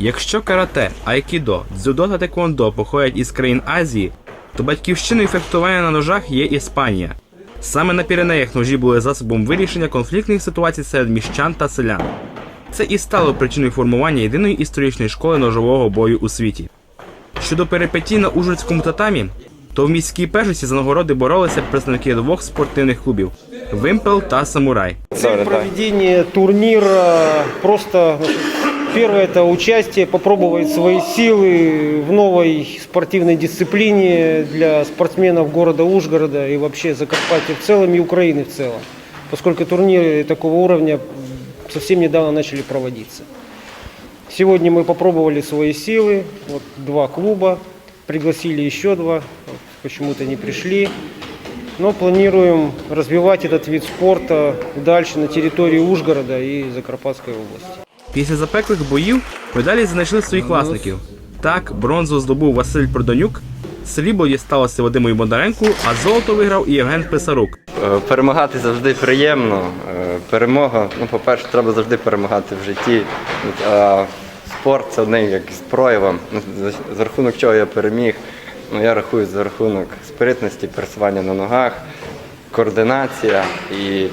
Якщо карате, айкідо, дзюдо та теквондо походять із країн Азії, то батьківщиною фехтування на ножах є Іспанія. Саме на Піренеях ножі були засобом вирішення конфліктних ситуацій серед міщан та селян. Це і стало причиною формування єдиної історичної школи ножового бою у світі. Щодо перипетій на Ужгородському татамі, то в міській першості за нагороди боролися представники двох спортивних клубів Вимпел та Самурай. Цель проведения турнира просто значит, первое это участие, попробовать свои силы в новой спортивной дисциплине для спортсменов города Ужгорода и вообще Закарпатья в целом и Украины в целом, поскольку турниры такого уровня совсем недавно начали проводиться. Сегодня мы попробовали свои силы, вот два клуба, пригласили еще два, вот почему-то не пришли. Но планируем развивать этот вид спорта дальше на территории Ужгорода и Закарпатской области. Після запеклих боїв медалі знайшли своїх власників. Так, бронзу здобув Василь Продонюк, срібло дісталося Вадиму Бондаренку, а золото виграв і Євген Писарук. Е, Перемагати завжди приємно. Е, Перемога, ну, по-перше, треба завжди перемагати в житті. А спорт це одним як з проявом. Ну, за рахунок чого я переміг. Ну, я рахую за рахунок спритності, пересування на ногах, координація. І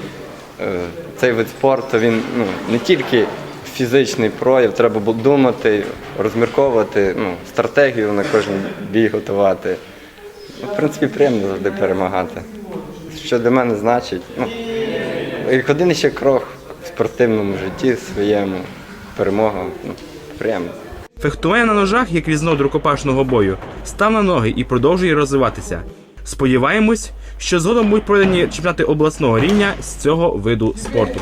е, цей вид спорту він ну, не тільки фізичний прояв, треба думати, розмірковувати, ну, стратегію на кожен бій готувати. Ну, В принципі, приємно завжди перемагати. Що для мене значить, ну, як один ще крок в спортивному житті своєму, перемога, ну, приємно. Фехтування на ножах, як різновид рукопашного бою, став на ноги і продовжує розвиватися. Сподіваємось, що згодом будуть проведені чемпіонати обласного рівня з цього виду спорту.